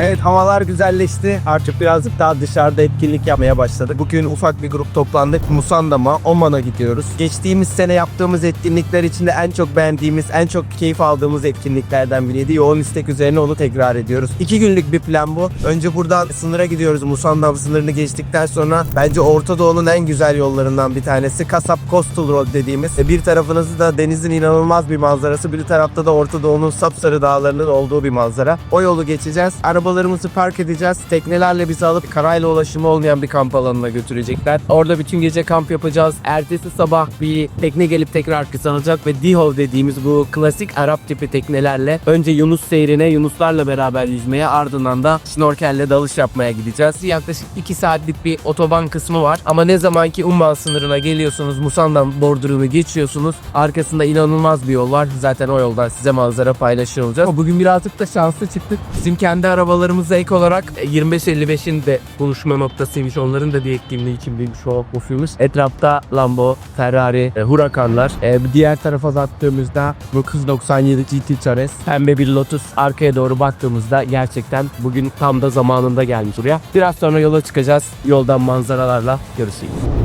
Evet havalar güzelleşti. Artık birazcık daha dışarıda etkinlik yapmaya başladık. Bugün ufak bir grup toplandık. Musandam'a, Oman'a gidiyoruz. Geçtiğimiz sene yaptığımız etkinlikler içinde en çok beğendiğimiz, en çok keyif aldığımız etkinliklerden biriydi. Yoğun istek üzerine onu tekrar ediyoruz. İki günlük bir plan bu. Önce buradan sınıra gidiyoruz. Musandam sınırını geçtikten sonra bence Orta Doğu'nun en güzel yollarından bir tanesi Kasap Coastal Road dediğimiz. E, Bir tarafınızı da denizin inanılmaz bir manzarası, bir tarafta da Orta Doğu'nun sapsarı dağlarının olduğu bir manzara. O yolu geçeceğiz. Arabalarımızı park edeceğiz. Teknelerle bizi alıp karayla ulaşımı olmayan bir kamp alanına götürecekler. Orada bütün gece kamp yapacağız. Ertesi sabah bir tekne gelip tekrar kısalacak ve Dihov dediğimiz bu klasik Arap tipi teknelerle önce Yunus seyrine Yunuslarla beraber yüzmeye ardından da şnorkelle dalış yapmaya gideceğiz. Yaklaşık 2 saatlik bir otoban kısmı var ama ne zaman ki Umman sınırına geliyorsunuz Musandam bordurunu geçiyorsunuz arkasında inanılmaz bir yol var. Zaten o yoldan size manzara paylaşıyor olacağız. Ama bugün birazcık da şanslı çıktık. Bizim kendi arabalarımıza ek olarak e, 25-55'in de buluşma noktasıymış. Onların da bir için bir show ofuymuş. Etrafta Lambo, Ferrari, e, Huracanlar. E, diğer tarafa baktığımızda 997 GT Chares, pembe bir Lotus. Arkaya doğru baktığımızda gerçekten bugün tam da zamanında gelmiş buraya. Biraz sonra yola çıkacağız. Yoldan manzaralarla görüşürüz.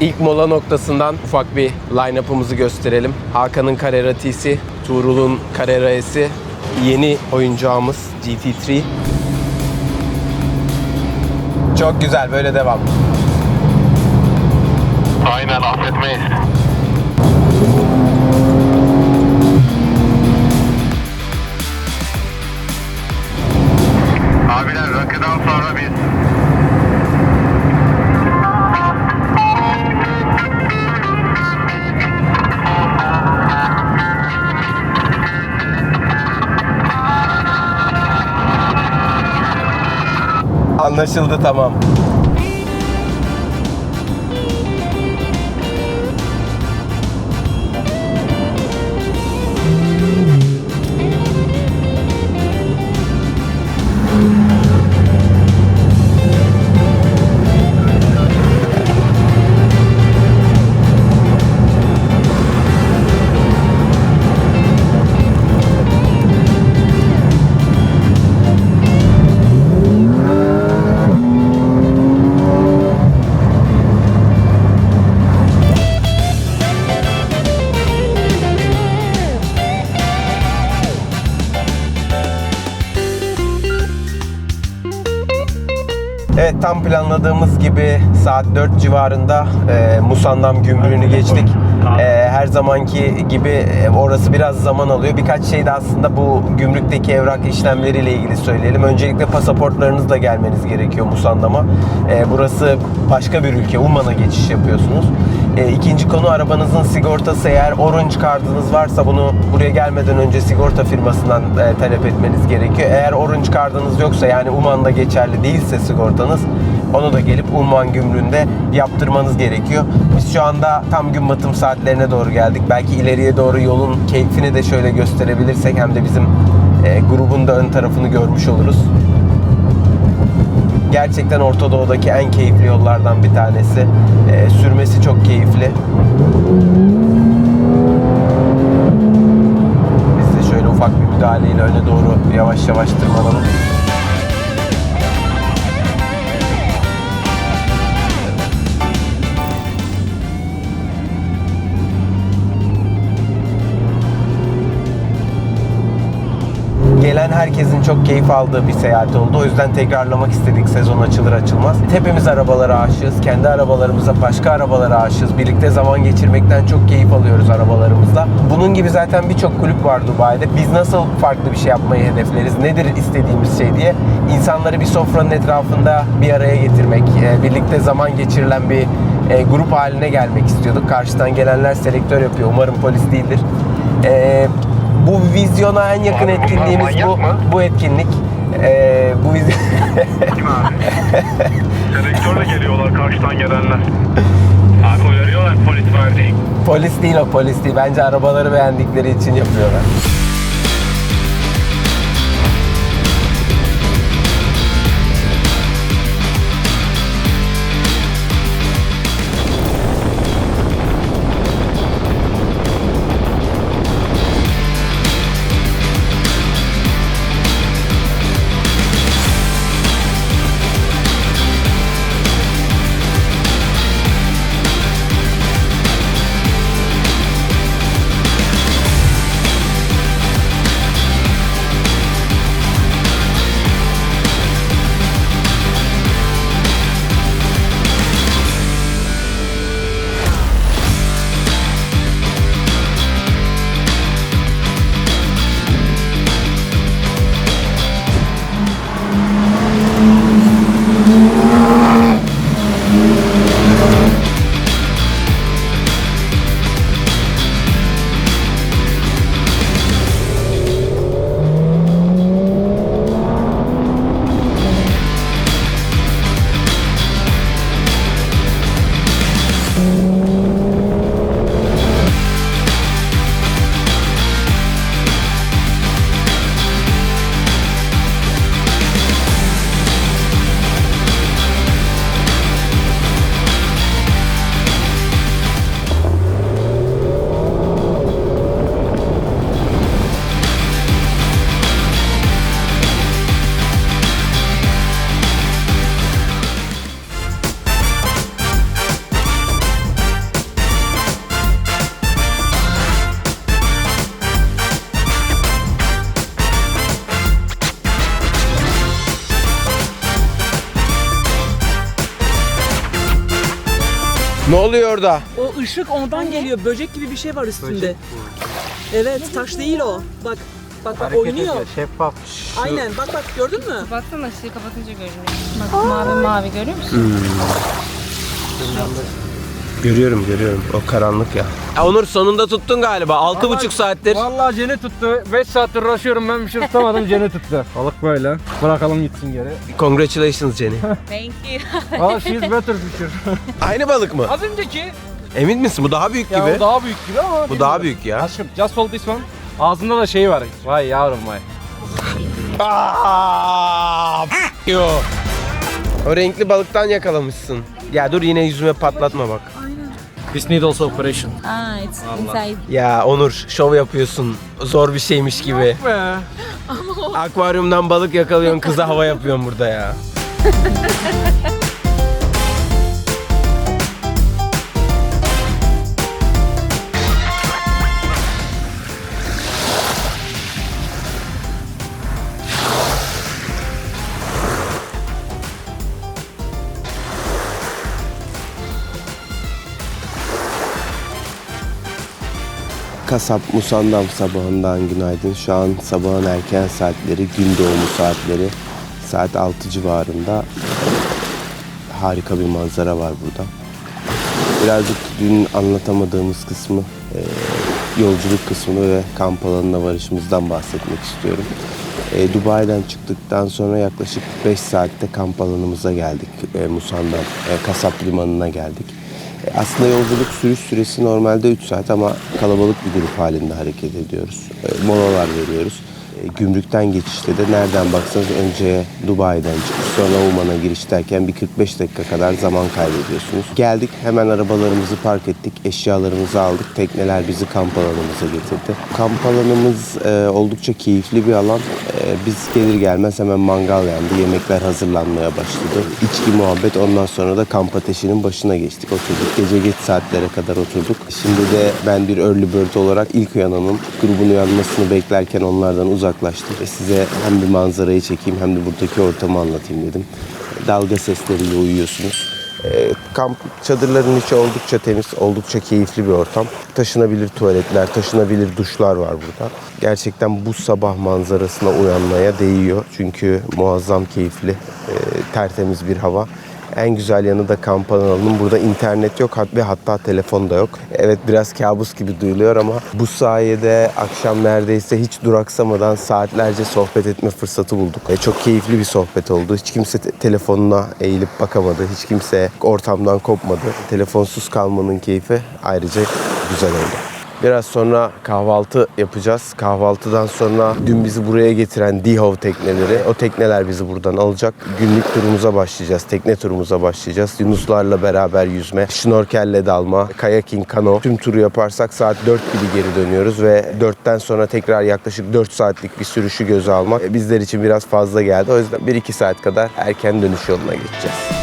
İlk mola noktasından ufak bir line-up'ımızı gösterelim. Hakan'ın Carrera T'si, Tuğrul'un Carrera S'i, yeni oyuncağımız GT3. Çok güzel, böyle devam. Aynen affetmeyiz. Abiler rakıdan sonra biz nasıldı tamam. Tam planladığımız gibi saat 4 civarında e, Musandam gümrüğünü geçtik. E, her zamanki gibi e, orası biraz zaman alıyor. Birkaç şey de aslında bu gümrükteki evrak işlemleriyle ilgili söyleyelim. Öncelikle pasaportlarınızla gelmeniz gerekiyor Musandam'a. E, burası başka bir ülke. Umman'a geçiş yapıyorsunuz. E, ikinci konu arabanızın sigortası. Eğer Orange kartınız varsa bunu buraya gelmeden önce sigorta firmasından e, talep etmeniz gerekiyor. Eğer Orange kartınız yoksa yani Umman'da geçerli değilse sigortanız onu da gelip Umman gümrüğünde yaptırmanız gerekiyor. Biz şu anda tam gün batım saatlerine doğru geldik. Belki ileriye doğru yolun keyfini de şöyle gösterebilirsek hem de bizim e, grubun da ön tarafını görmüş oluruz. Gerçekten Orta Doğu'daki en keyifli yollardan bir tanesi. E, sürmesi çok keyifli. Biz de şöyle ufak bir müdahaleyle öne doğru yavaş yavaş tırmanalım. Hemen herkesin çok keyif aldığı bir seyahat oldu. O yüzden tekrarlamak istedik sezon açılır açılmaz. Hepimiz arabalara aşığız. Kendi arabalarımıza, başka arabalara aşığız. Birlikte zaman geçirmekten çok keyif alıyoruz arabalarımızla. Bunun gibi zaten birçok kulüp var Dubai'de. Biz nasıl farklı bir şey yapmayı hedefleriz? Nedir istediğimiz şey diye insanları bir sofranın etrafında bir araya getirmek, e, birlikte zaman geçirilen bir e, grup haline gelmek istiyorduk. Karşıdan gelenler selektör yapıyor. Umarım polis değildir. E, bu vizyona en yakın Abi etkinliğimiz bu. mı? Bu etkinlik. E, bu vizyon... Kim abi? Selektörle geliyorlar karşıdan gelenler. Abi uyarıyorlar polis var diye. polis değil o polis değil. Bence arabaları beğendikleri için yapıyorlar. Ne oluyor orada? O ışık ondan geliyor. Böcek gibi bir şey var üstünde. Evet, taş değil o. Bak, bak bak oynuyor. Şeffaf. Aynen, bak bak gördün mü? Baksana ışığı kapatınca görünüyor. Bak mavi mavi görüyor musun? Görüyorum görüyorum. O karanlık ya. Onur sonunda tuttun galiba. Altı buçuk saattir. Vallahi Cene tuttu. 5 saattir uğraşıyorum ben bir şey tutamadım Cene tuttu. Balık böyle. Bırakalım gitsin geri. Congratulations Jenny. Thank you. Valla she is better fisher. Aynı balık mı? Az önceki. Emin misin? Bu daha büyük Ya gibi. o daha büyük gibi ama. Bu bilmiyorum. daha büyük ya. Aşkım just hold this one. Ağzında da şey var. Vay yavrum vay. Aa, f- yo. O renkli balıktan yakalamışsın. Ya dur yine yüzüme patlatma bak. This need also operation. Ah, it's inside. Ya Onur şov yapıyorsun. Zor bir şeymiş gibi. Be. Akvaryumdan balık yakalıyorsun kıza hava yapıyorsun burada ya. Kasap Musandam sabahından günaydın. Şu an sabahın erken saatleri, gün doğumu saatleri. Saat 6 civarında harika bir manzara var burada. Birazcık dün anlatamadığımız kısmı, e, yolculuk kısmını ve kamp alanına varışımızdan bahsetmek istiyorum. E, Dubai'den çıktıktan sonra yaklaşık 5 saatte kamp alanımıza geldik. E, Musandam, Kasap Limanı'na geldik. Aslında yolculuk sürüş süresi normalde 3 saat ama kalabalık bir grup halinde hareket ediyoruz. E, Molalar veriyoruz. Gümrükten geçişte de nereden baksanız önce Dubai'den çıkış sonra Oman'a giriş derken bir 45 dakika kadar zaman kaybediyorsunuz. Geldik hemen arabalarımızı park ettik, eşyalarımızı aldık. Tekneler bizi kamp alanımıza getirdi. Kamp alanımız e, oldukça keyifli bir alan. E, biz gelir gelmez hemen mangal yandı, yemekler hazırlanmaya başladı. İçki muhabbet ondan sonra da kamp ateşinin başına geçtik. Oturduk gece geç saatlere kadar oturduk. Şimdi de ben bir early bird olarak ilk uyananın grubun uyanmasını beklerken onlardan uzak uzaklaştım. Size hem bir manzarayı çekeyim hem de buradaki ortamı anlatayım dedim. Dalga sesleriyle uyuyorsunuz. Ee, kamp çadırların içi oldukça temiz, oldukça keyifli bir ortam. Taşınabilir tuvaletler, taşınabilir duşlar var burada. Gerçekten bu sabah manzarasına uyanmaya değiyor. Çünkü muazzam keyifli, e, tertemiz bir hava. En güzel yanı da kamp alanının burada internet yok ve hatta telefon da yok. Evet biraz kabus gibi duyuluyor ama bu sayede akşam neredeyse hiç duraksamadan saatlerce sohbet etme fırsatı bulduk. E, çok keyifli bir sohbet oldu. Hiç kimse te- telefonuna eğilip bakamadı. Hiç kimse ortamdan kopmadı. Telefonsuz kalmanın keyfi ayrıca güzel oldu. Biraz sonra kahvaltı yapacağız. Kahvaltıdan sonra dün bizi buraya getiren Dihov tekneleri, o tekneler bizi buradan alacak. Günlük turumuza başlayacağız, tekne turumuza başlayacağız. Yunuslarla beraber yüzme, şnorkelle dalma, kayaking, kano. Tüm turu yaparsak saat 4 gibi geri dönüyoruz ve 4'ten sonra tekrar yaklaşık 4 saatlik bir sürüşü göze almak e, bizler için biraz fazla geldi. O yüzden 1-2 saat kadar erken dönüş yoluna geçeceğiz.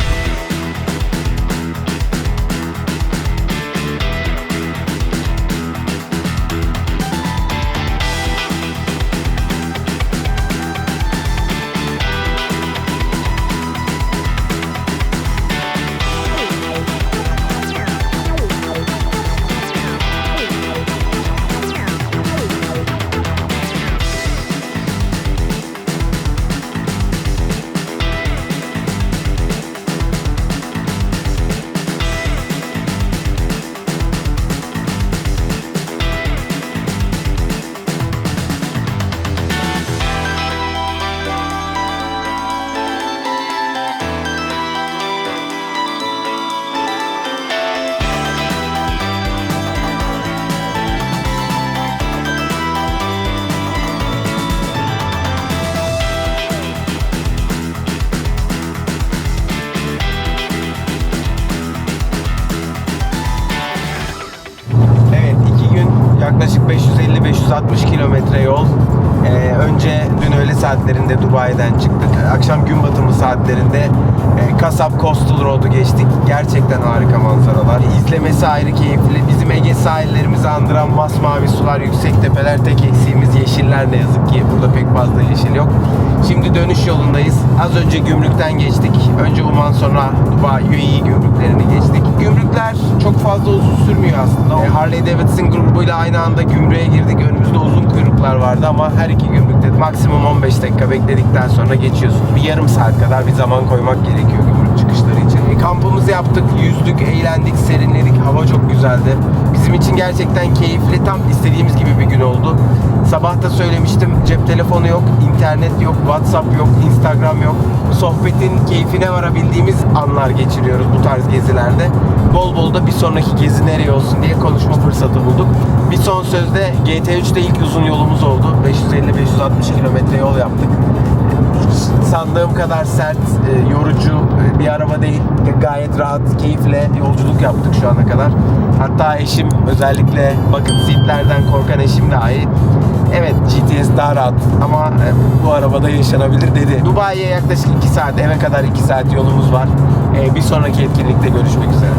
Kilometre yol. Ee, önce dün öğle saatlerinde Dubai'den çıktık. Akşam gün batımı saatlerinde e, Kasap Coastal Road'u geçtik. Gerçekten harika manzaralar. İzlemesi ayrı keyifli. Bizim Ege sahillerimizi andıran masmavi sular, yüksek tepeler. Tek eksiğimiz yeşiller ne yazık ki. Burada pek fazla yeşil yok. Şimdi dönüş yolundayız. Az önce gümrükten geçtik. Önce Uman sonra Dubai UAE gümrüklerini geçtik. Gümrükler çok fazla uzun sürmüyor aslında. Harley Davidson grubuyla aynı anda gümrüğe girdik. Önümüzde uzun kuyruklar vardı ama her iki gümrükte maksimum 15 dakika bekledikten sonra geçiyorsunuz. Bir yarım saat kadar bir zaman koymak gerekiyor gümrük çıkışları için. E, kampımızı yaptık, yüzdük, eğlendik, serinledik. Hava çok güzeldi. Bizim için gerçekten keyifli, tam istediğimiz gibi bir gün oldu. Sabah da söylemiştim, cep telefonu yok, internet yok, WhatsApp yok, Instagram yok. Sohbetin keyfine varabildiğimiz anlar geçiriyoruz bu tarz gezilerde. Bol bol da bir sonraki gezi nereye olsun diye konuşma fırsatı bulduk. Bir son sözde GT3'te ilk uzun yolumuz oldu. 550-560 kilometre yol yaptık sandığım kadar sert, e, yorucu e, bir araba değil. Gayet rahat, keyifle yolculuk yaptık şu ana kadar. Hatta eşim özellikle bucket seatlerden korkan eşim dahi evet GTS daha rahat ama e, bu arabada yaşanabilir dedi. Dubai'ye yaklaşık 2 saat, eve kadar 2 saat yolumuz var. Bir sonraki etkinlikte görüşmek üzere.